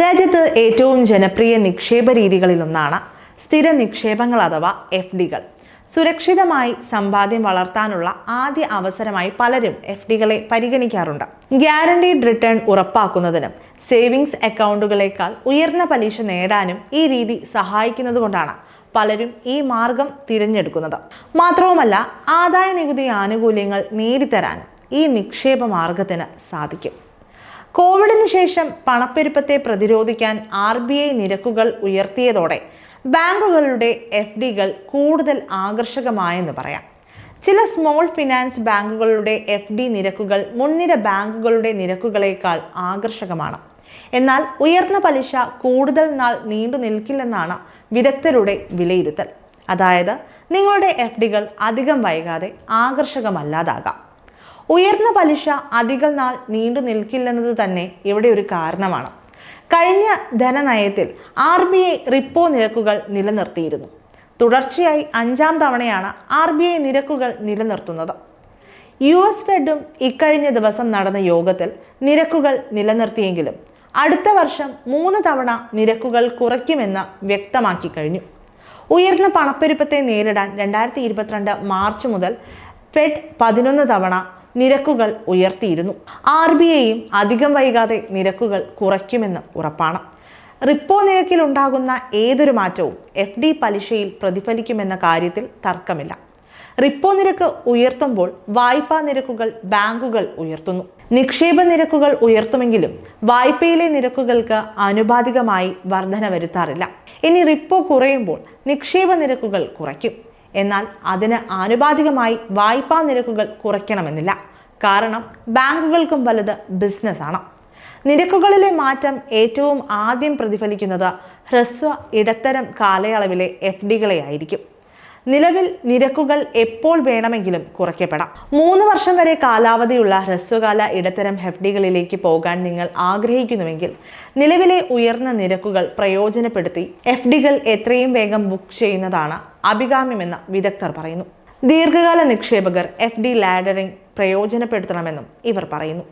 രാജ്യത്ത് ഏറ്റവും ജനപ്രിയ നിക്ഷേപ രീതികളിലൊന്നാണ് സ്ഥിര നിക്ഷേപങ്ങൾ അഥവാ എഫ് ഡികൾ. സുരക്ഷിതമായി സമ്പാദ്യം വളർത്താനുള്ള ആദ്യ അവസരമായി പലരും എഫ് ഡികളെ പരിഗണിക്കാറുണ്ട്. ഗ്യാരണ്ടീഡ് റിട്ടേൺ ഉറപ്പാക്കുന്നതിനും സേവിങ്സ് അക്കൗണ്ടുകളേക്കാൾ ഉയർന്ന പലിശ നേടാനും ഈ രീതി സഹായിക്കുന്നതുകൊണ്ടാണ് പലരും ഈ മാർഗം തിരഞ്ഞെടുക്കുന്നത്. മാത്രവുമല്ല ആദായ നികുതി ആനുകൂല്യങ്ങൾ നേടിത്തരാൻ ഈ നിക്ഷേപ മാർഗത്തിന് സാധിക്കും. കോവിഡിന് ശേഷം പണപ്പെരുപ്പത്തെ പ്രതിരോധിക്കാൻ ആർ ബി ഐ നിരക്കുകൾ ഉയർത്തിയതോടെ ബാങ്കുകളുടെ എഫ് ഡികൾ കൂടുതൽ ആകർഷകമായെന്ന് പറയാം. ചില സ്മോൾ ഫിനാൻസ് ബാങ്കുകളുടെ എഫ് ഡി നിരക്കുകൾ മുൻനിര ബാങ്കുകളുടെ നിരക്കുകളേക്കാൾ ആകർഷകമാണ്. എന്നാൽ ഉയർന്ന പലിശ കൂടുതൽ നാൾ നീണ്ടു നിൽക്കില്ലെന്നാണ് വിദഗ്ധരുടെ വിലയിരുത്തൽ. അതായത് നിങ്ങളുടെ എഫ് ഡികൾ അധികം വൈകാതെ ആകർഷകമല്ലാതാകാം. ഉയർന്ന പലിശ അധികം നാൾ നീണ്ടു നിൽക്കില്ലെന്നത് തന്നെ ഇവിടെ ഒരു കാരണമാണ്. കഴിഞ്ഞ ധനനയത്തിൽ ആർ ബി ഐ റിപ്പോ നിരക്കുകൾ നിലനിർത്തിയിരുന്നു. തുടർച്ചയായി അഞ്ചാം തവണയാണ് ആർ ബി ഐ നിരക്കുകൾ നിലനിർത്തുന്നത്. യു എസ് ഫെഡും ഇക്കഴിഞ്ഞ ദിവസം നടന്ന യോഗത്തിൽ നിരക്കുകൾ നിലനിർത്തിയെങ്കിലും അടുത്ത വർഷം മൂന്ന് തവണ നിരക്കുകൾ കുറയ്ക്കുമെന്ന് വ്യക്തമാക്കി കഴിഞ്ഞു. ഉയർന്ന പണപ്പെരുപ്പത്തെ നേരിടാൻ രണ്ടായിരത്തി ഇരുപത്തിരണ്ട് മാർച്ച് മുതൽ ഫെഡ് പതിനൊന്ന് തവണ നിരക്കുകൾ ഉയർത്തിയിരുന്നു. ആർ ബി ഐയും അധികം വൈകാതെ നിരക്കുകൾ കുറയ്ക്കുമെന്ന് ഉറപ്പാണ്. റിപ്പോ നിരക്കിൽ ഉണ്ടാകുന്ന ഏതൊരു മാറ്റവും എഫ് ഡി പലിശയിൽ പ്രതിഫലിക്കുമെന്ന കാര്യത്തിൽ തർക്കമില്ല. റിപ്പോ നിരക്ക് ഉയർത്തുമ്പോൾ വായ്പാ നിരക്കുകൾ ബാങ്കുകൾ ഉയർത്തുന്നു. നിക്ഷേപ നിരക്കുകൾ ഉയർത്തുമെങ്കിലും വായ്പയിലെ നിരക്കുകൾക്ക് ആനുപാതികമായി വർധന വരുത്താറില്ല ഇനി റിപ്പോ കുറയുമ്പോൾ നിക്ഷേപ നിരക്കുകൾ കുറയ്ക്കും. എന്നാൽ അതിന് ആനുപാതികമായി വായ്പാ നിരക്കുകൾ കുറയ്ക്കണമെന്നില്ല. കാരണം ബാങ്കുകൾക്കും വലുത് ബിസിനസ്സാണ്. നിരക്കുകളിലെ മാറ്റം ഏറ്റവും ആദ്യം പ്രതിഫലിക്കുന്നത് ഹ്രസ്വ ഇടത്തരം കാലയളവിലെ എഫ് ഡികളെയായിരിക്കും നിലവിൽ നിരക്കുകൾ എപ്പോൾ വേണമെങ്കിലും കുറയ്ക്കപ്പെടാം. മൂന്ന് വർഷം വരെ കാലാവധിയുള്ള ഹ്രസ്വകാല ഇടത്തരം എഫ് ഡികളിലേക്ക് പോകാൻ നിങ്ങൾ ആഗ്രഹിക്കുന്നുവെങ്കിൽ നിലവിലെ ഉയർന്ന നിരക്കുകൾ പ്രയോജനപ്പെടുത്തി എഫ് ഡികൾ എത്രയും വേഗം ബുക്ക് ചെയ്യുന്നതാണ് അഭികാമ്യമെന്ന് വിദഗ്ധർ പറയുന്നു. ദീർഘകാല നിക്ഷേപകർ എഫ് ഡി ലാഡറിംഗ് പ്രയോജനപ്പെടുത്തണമെന്നും ഇവർ പറയുന്നു.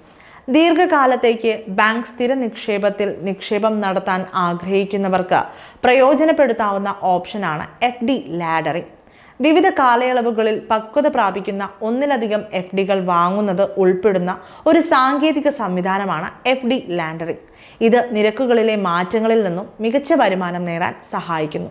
ദീർഘകാലത്തേക്ക് ബാങ്ക് സ്ഥിര നിക്ഷേപത്തിൽ നിക്ഷേപം നടത്താൻ ആഗ്രഹിക്കുന്നവർക്ക് പ്രയോജനപ്പെടുത്താവുന്ന ഓപ്ഷനാണ് എഫ് ഡി ലാഡറിംഗ്. വിവിധ കാലയളവുകളിൽ പക്വത പ്രാപിക്കുന്ന ഒന്നിലധികം എഫ് ഡികൾ വാങ്ങുന്നത് ഉൾപ്പെടുന്ന ഒരു സാങ്കേതിക സംവിധാനമാണ് എഫ് ഡി ലാൻഡറിംഗ് ഇത് നിരക്കുകളിലെ മാറ്റങ്ങളിൽ നിന്നും മികച്ച വരുമാനം നേടാൻ സഹായിക്കുന്നു.